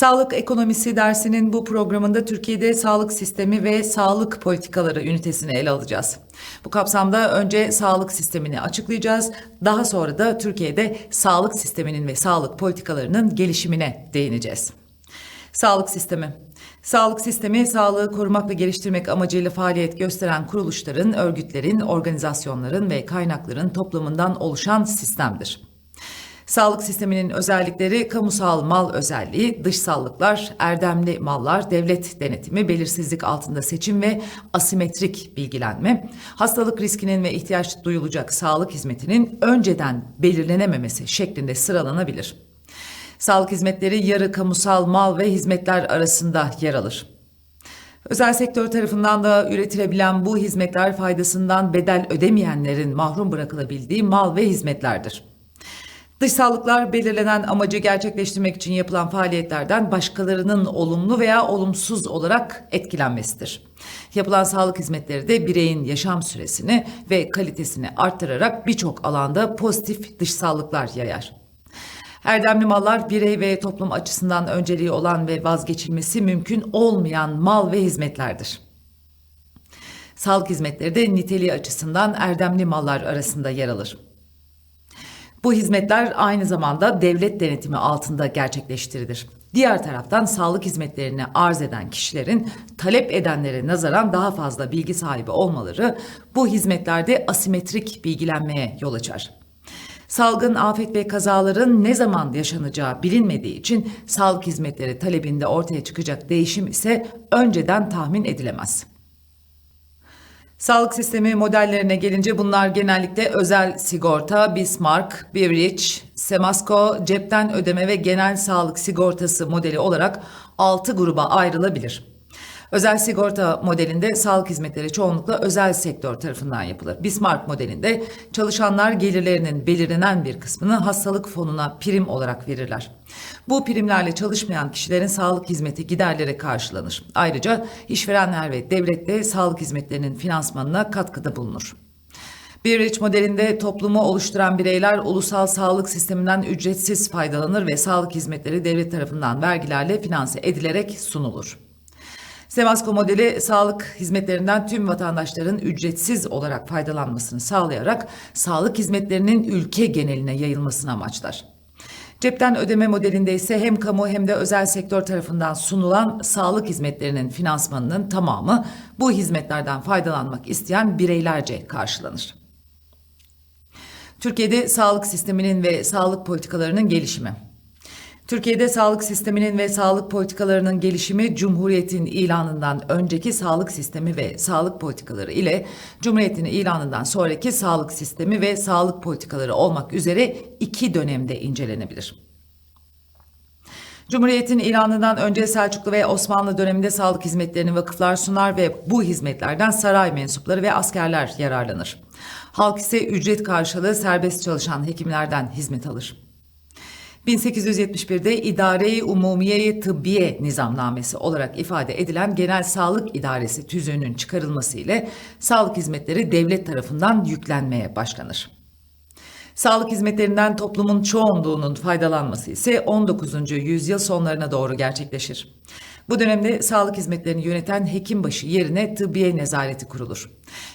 Sağlık Ekonomisi dersinin bu programında Türkiye'de sağlık sistemi ve sağlık politikaları ünitesini ele alacağız. Bu kapsamda önce sağlık sistemini açıklayacağız. Daha sonra da Türkiye'de sağlık sisteminin ve sağlık politikalarının gelişimine değineceğiz. Sağlık sistemi. Sağlık sistemi, sağlığı korumak ve geliştirmek amacıyla faaliyet gösteren kuruluşların, örgütlerin, organizasyonların ve kaynakların toplamından oluşan sistemdir. Sağlık sisteminin özellikleri kamusal mal özelliği, dışsallıklar, erdemli mallar, devlet denetimi, belirsizlik altında seçim ve asimetrik bilgilenme, hastalık riskinin ve ihtiyaç duyulacak sağlık hizmetinin önceden belirlenememesi şeklinde sıralanabilir. Sağlık hizmetleri yarı kamusal mal ve hizmetler arasında yer alır. Özel sektör tarafından da üretilebilen bu hizmetler faydasından bedel ödemeyenlerin mahrum bırakılabildiği mal ve hizmetlerdir. Dışsallıklar belirlenen amacı gerçekleştirmek için yapılan faaliyetlerden başkalarının olumlu veya olumsuz olarak etkilenmesidir. Yapılan sağlık hizmetleri de bireyin yaşam süresini ve kalitesini arttırarak birçok alanda pozitif dışsallıklar yayar. Erdemli mallar birey ve toplum açısından önceliği olan ve vazgeçilmesi mümkün olmayan mal ve hizmetlerdir. Sağlık hizmetleri de niteliği açısından erdemli mallar arasında yer alır. Bu hizmetler aynı zamanda devlet denetimi altında gerçekleştirilir. Diğer taraftan sağlık hizmetlerini arz eden kişilerin talep edenlere nazaran daha fazla bilgi sahibi olmaları bu hizmetlerde asimetrik bilgilenmeye yol açar. Salgın, afet ve kazaların ne zaman yaşanacağı bilinmediği için sağlık hizmetleri talebinde ortaya çıkacak değişim ise önceden tahmin edilemez. Sağlık sistemi modellerine gelince bunlar genellikle özel sigorta, Bismarck, Beveridge, Semasco, cepten ödeme ve genel sağlık sigortası modeli olarak 6 gruba ayrılabilir. Özel sigorta modelinde sağlık hizmetleri çoğunlukla özel sektör tarafından yapılır. Bismarck modelinde çalışanlar gelirlerinin belirlenen bir kısmını hastalık fonuna prim olarak verirler. Bu primlerle çalışmayan kişilerin sağlık hizmeti giderleri karşılanır. Ayrıca işverenler ve devlet de sağlık hizmetlerinin finansmanına katkıda bulunur. Beveridge modelinde toplumu oluşturan bireyler ulusal sağlık sisteminden ücretsiz faydalanır ve sağlık hizmetleri devlet tarafından vergilerle finanse edilerek sunulur. Sevasko modeli sağlık hizmetlerinden tüm vatandaşların ücretsiz olarak faydalanmasını sağlayarak sağlık hizmetlerinin ülke geneline yayılmasını amaçlar. Cepten ödeme modelinde ise hem kamu hem de özel sektör tarafından sunulan sağlık hizmetlerinin finansmanının tamamı bu hizmetlerden faydalanmak isteyen bireylerce karşılanır. Türkiye'de sağlık sisteminin ve sağlık politikalarının gelişimi. Türkiye'de sağlık sisteminin ve sağlık politikalarının gelişimi Cumhuriyet'in ilanından önceki sağlık sistemi ve sağlık politikaları ile Cumhuriyet'in ilanından sonraki sağlık sistemi ve sağlık politikaları olmak üzere iki dönemde incelenebilir. Cumhuriyet'in ilanından önce Selçuklu ve Osmanlı döneminde sağlık hizmetlerini vakıflar sunar ve bu hizmetlerden saray mensupları ve askerler yararlanır. Halk ise ücret karşılığı serbest çalışan hekimlerden hizmet alır. 1871'de İdare-i Umumiye-i Tıbbiye Nizamnamesi olarak ifade edilen Genel Sağlık İdaresi tüzüğünün çıkarılması ile sağlık hizmetleri devlet tarafından yüklenmeye başlanır. Sağlık hizmetlerinden toplumun çoğunluğunun faydalanması ise 19. yüzyıl sonlarına doğru gerçekleşir. Bu dönemde sağlık hizmetlerini yöneten hekimbaşı yerine tıbbiye nezareti kurulur.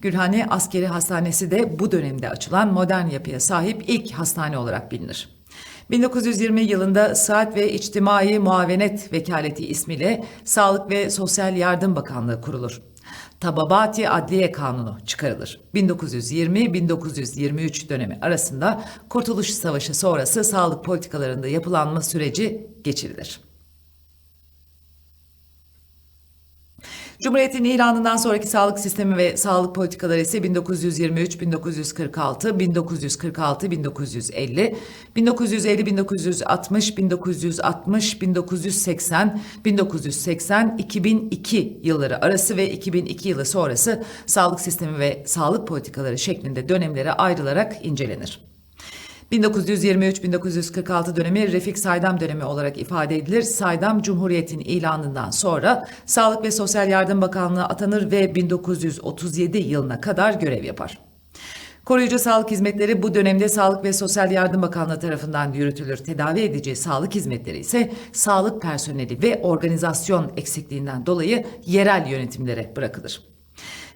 Gülhane Askeri Hastanesi de bu dönemde açılan modern yapıya sahip ilk hastane olarak bilinir. 1920 yılında Saat ve İçtimai Muavenet Vekaleti ismiyle Sağlık ve Sosyal Yardım Bakanlığı kurulur. Tababati Adliye Kanunu çıkarılır. 1920-1923 dönemi arasında Kurtuluş Savaşı sonrası sağlık politikalarında yapılanma süreci geçirilir. Cumhuriyet'in ilanından sonraki sağlık sistemi ve sağlık politikaları ise 1923, 1946, 1946, 1950, 1950, 1960, 1960, 1980, 1980, 2002 yılları arası ve 2002 yılı sonrası sağlık sistemi ve sağlık politikaları şeklinde dönemlere ayrılarak incelenir. 1923-1946 dönemi Refik Saydam dönemi olarak ifade edilir. Saydam Cumhuriyet'in ilanından sonra Sağlık ve Sosyal Yardım Bakanlığı atanır ve 1937 yılına kadar görev yapar. Koruyucu sağlık hizmetleri bu dönemde Sağlık ve Sosyal Yardım Bakanlığı tarafından yürütülür. Tedavi edici sağlık hizmetleri ise sağlık personeli ve organizasyon eksikliğinden dolayı yerel yönetimlere bırakılır.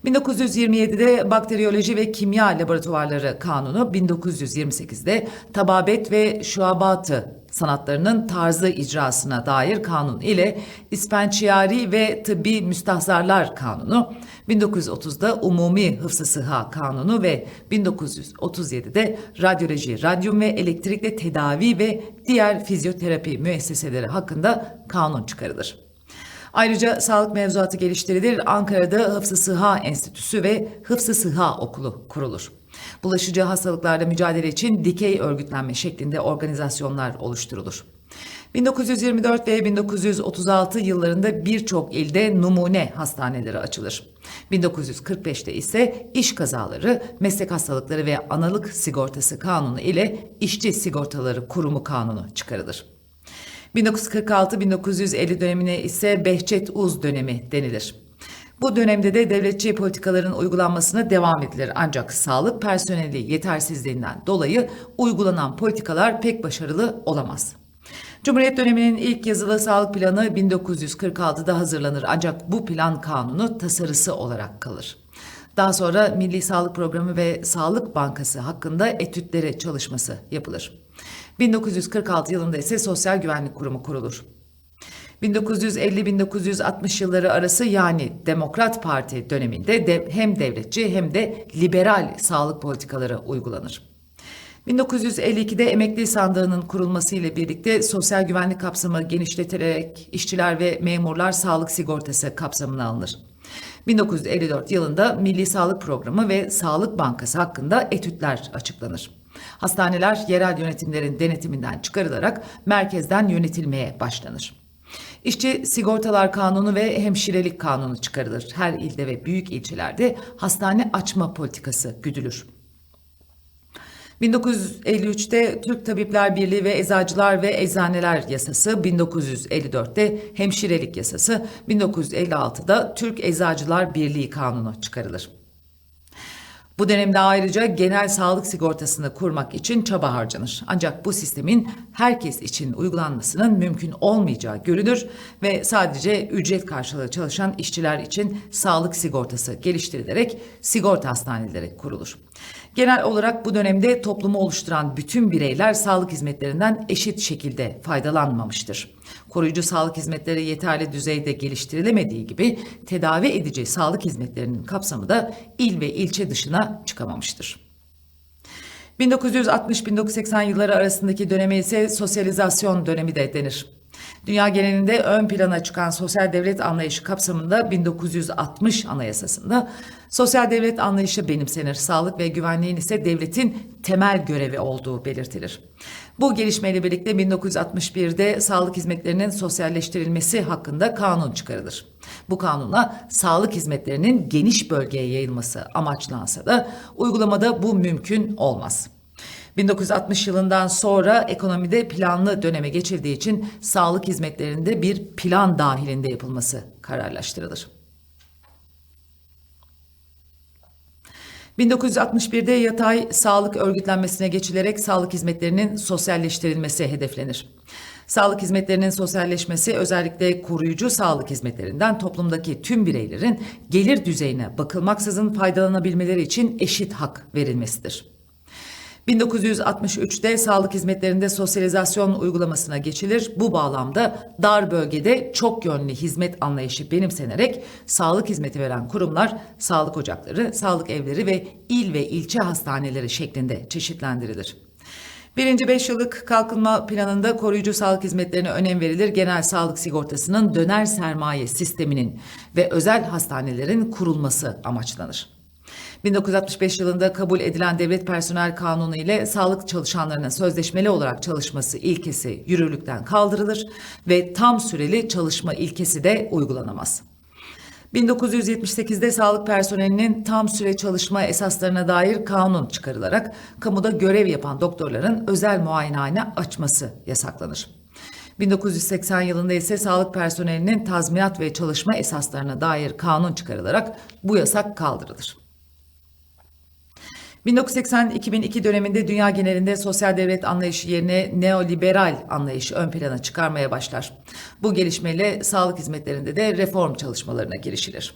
1927'de Bakteriyoloji ve Kimya Laboratuvarları Kanunu, 1928'de Tababet ve Şuabatı sanatlarının tarzı icrasına dair kanun ile İspençiyari ve Tıbbi Müstahzarlar Kanunu, 1930'da Umumi Hıfzı Sıha Kanunu ve 1937'de Radyoloji, Radyum ve Elektrikle Tedavi ve diğer fizyoterapi müesseseleri hakkında kanun çıkarılır. Ayrıca sağlık mevzuatı geliştirilir. Ankara'da Hıfzı Sıha Enstitüsü ve Hıfzı Sıha Okulu kurulur. Bulaşıcı hastalıklarla mücadele için dikey örgütlenme şeklinde organizasyonlar oluşturulur. 1924 ve 1936 yıllarında birçok ilde numune hastaneleri açılır. 1945'te ise iş kazaları, meslek hastalıkları ve analık sigortası kanunu ile işçi sigortaları kurumu kanunu çıkarılır. 1946-1950 dönemine ise Behçet Uz dönemi denilir. Bu dönemde de devletçi politikaların uygulanmasına devam edilir ancak sağlık personeli yetersizliğinden dolayı uygulanan politikalar pek başarılı olamaz. Cumhuriyet döneminin ilk yazılı sağlık planı 1946'da hazırlanır ancak bu plan kanunu tasarısı olarak kalır. Daha sonra Milli Sağlık Programı ve Sağlık Bankası hakkında etütlere çalışması yapılır. 1946 yılında ise Sosyal Güvenlik Kurumu kurulur. 1950-1960 yılları arası yani Demokrat Parti döneminde de hem devletçi hem de liberal sağlık politikaları uygulanır. 1952'de emekli sandığının kurulması ile birlikte sosyal güvenlik kapsamı genişletilerek işçiler ve memurlar sağlık sigortası kapsamına alınır. 1954 yılında Milli Sağlık Programı ve Sağlık Bankası hakkında etütler açıklanır. Hastaneler yerel yönetimlerin denetiminden çıkarılarak merkezden yönetilmeye başlanır. İşçi Sigortalar Kanunu ve Hemşirelik Kanunu çıkarılır. Her ilde ve büyük ilçelerde hastane açma politikası güdülür. 1953'te Türk Tabipler Birliği ve Eczacılar ve Eczaneler Yasası, 1954'te Hemşirelik Yasası, 1956'da Türk Eczacılar Birliği Kanunu çıkarılır. Bu dönemde ayrıca genel sağlık sigortasını kurmak için çaba harcanır. Ancak bu sistemin herkes için uygulanmasının mümkün olmayacağı görülür ve sadece ücret karşılığı çalışan işçiler için sağlık sigortası geliştirilerek sigorta hastaneleri kurulur. Genel olarak bu dönemde toplumu oluşturan bütün bireyler sağlık hizmetlerinden eşit şekilde faydalanmamıştır. Koruyucu sağlık hizmetleri yeterli düzeyde geliştirilemediği gibi tedavi edici sağlık hizmetlerinin kapsamı da il ve ilçe dışına çıkamamıştır. 1960-1980 yılları arasındaki döneme ise sosyalizasyon dönemi de denir. Dünya genelinde ön plana çıkan sosyal devlet anlayışı kapsamında 1960 Anayasası'nda sosyal devlet anlayışı benimsenir. Sağlık ve güvenliğin ise devletin temel görevi olduğu belirtilir. Bu gelişmeyle birlikte 1961'de sağlık hizmetlerinin sosyalleştirilmesi hakkında kanun çıkarılır. Bu kanuna sağlık hizmetlerinin geniş bölgeye yayılması amaçlansa da uygulamada bu mümkün olmaz. 1960 yılından sonra ekonomide planlı döneme geçildiği için sağlık hizmetlerinde bir plan dahilinde yapılması kararlaştırılır. 1961'de yatay sağlık örgütlenmesine geçilerek sağlık hizmetlerinin sosyalleştirilmesi hedeflenir. Sağlık hizmetlerinin sosyalleşmesi özellikle koruyucu sağlık hizmetlerinden toplumdaki tüm bireylerin gelir düzeyine bakılmaksızın faydalanabilmeleri için eşit hak verilmesidir. 1963'te sağlık hizmetlerinde sosyalizasyon uygulamasına geçilir. Bu bağlamda dar bölgede çok yönlü hizmet anlayışı benimsenerek sağlık hizmeti veren kurumlar sağlık ocakları, sağlık evleri ve il ve ilçe hastaneleri şeklinde çeşitlendirilir. Birinci beş yıllık kalkınma planında koruyucu sağlık hizmetlerine önem verilir. Genel sağlık sigortasının döner sermaye sisteminin ve özel hastanelerin kurulması amaçlanır. 1965 yılında kabul edilen Devlet Personel Kanunu ile sağlık çalışanlarının sözleşmeli olarak çalışması ilkesi yürürlükten kaldırılır ve tam süreli çalışma ilkesi de uygulanamaz. 1978'de sağlık personelinin tam süre çalışma esaslarına dair kanun çıkarılarak kamuda görev yapan doktorların özel muayenehane açması yasaklanır. 1980 yılında ise sağlık personelinin tazminat ve çalışma esaslarına dair kanun çıkarılarak bu yasak kaldırılır. 1980-2002 döneminde dünya genelinde sosyal devlet anlayışı yerine neoliberal anlayışı ön plana çıkarmaya başlar. Bu gelişmeyle sağlık hizmetlerinde de reform çalışmalarına girişilir.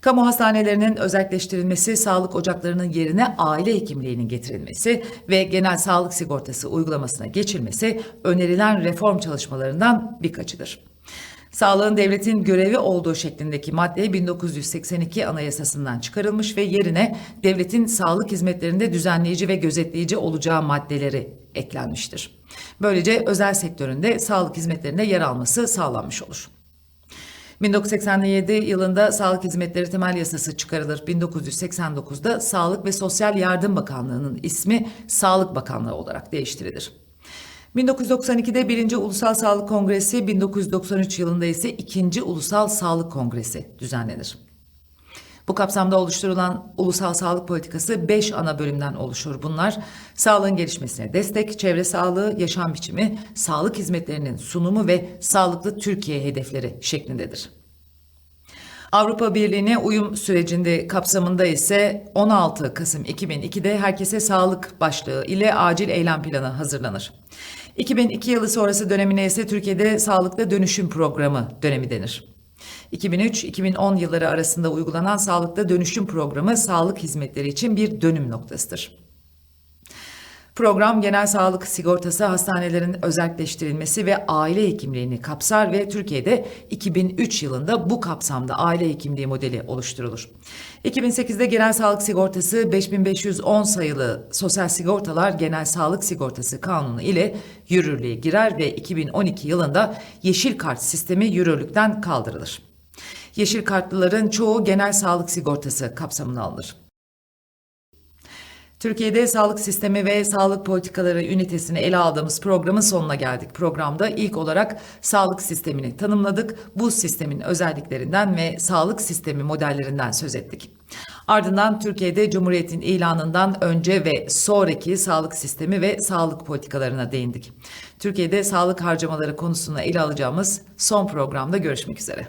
Kamu hastanelerinin özelleştirilmesi, sağlık ocaklarının yerine aile hekimliğinin getirilmesi ve genel sağlık sigortası uygulamasına geçilmesi önerilen reform çalışmalarından birkaçıdır. Sağlığın devletin görevi olduğu şeklindeki madde 1982 Anayasasından çıkarılmış ve yerine devletin sağlık hizmetlerinde düzenleyici ve gözetleyici olacağı maddeleri eklenmiştir. Böylece özel sektöründe sağlık hizmetlerinde yer alması sağlanmış olur. 1987 yılında Sağlık Hizmetleri Temel Yasası çıkarılır. 1989'da Sağlık ve Sosyal Yardım Bakanlığı'nın ismi Sağlık Bakanlığı olarak değiştirilir. 1992'de 1. Ulusal Sağlık Kongresi, 1993 yılında ise 2. Ulusal Sağlık Kongresi düzenlenir. Bu kapsamda oluşturulan ulusal sağlık politikası 5 ana bölümden oluşur. Bunlar sağlığın gelişmesine destek, çevre sağlığı, yaşam biçimi, sağlık hizmetlerinin sunumu ve sağlıklı Türkiye hedefleri şeklindedir. Avrupa Birliği'ne uyum sürecinde kapsamında ise 16 Kasım 2002'de herkese sağlık başlığı ile acil eylem planı hazırlanır. 2002 yılı sonrası dönemine ise Türkiye'de sağlıkta dönüşüm programı dönemi denir. 2003-2010 yılları arasında uygulanan sağlıkta dönüşüm programı sağlık hizmetleri için bir dönüm noktasıdır. Program genel sağlık sigortası hastanelerin özelleştirilmesi ve aile hekimliğini kapsar ve Türkiye'de 2003 yılında bu kapsamda aile hekimliği modeli oluşturulur. 2008'de genel sağlık sigortası 5510 sayılı sosyal sigortalar genel sağlık sigortası kanunu ile yürürlüğe girer ve 2012 yılında yeşil kart sistemi yürürlükten kaldırılır. Yeşil kartlıların çoğu genel sağlık sigortası kapsamına alınır. Türkiye'de sağlık sistemi ve sağlık politikaları ünitesini ele aldığımız programın sonuna geldik. Programda ilk olarak sağlık sistemini tanımladık. Bu sistemin özelliklerinden ve sağlık sistemi modellerinden söz ettik. Ardından Türkiye'de Cumhuriyet'in ilanından önce ve sonraki sağlık sistemi ve sağlık politikalarına değindik. Türkiye'de sağlık harcamaları konusunu ele alacağımız son programda görüşmek üzere.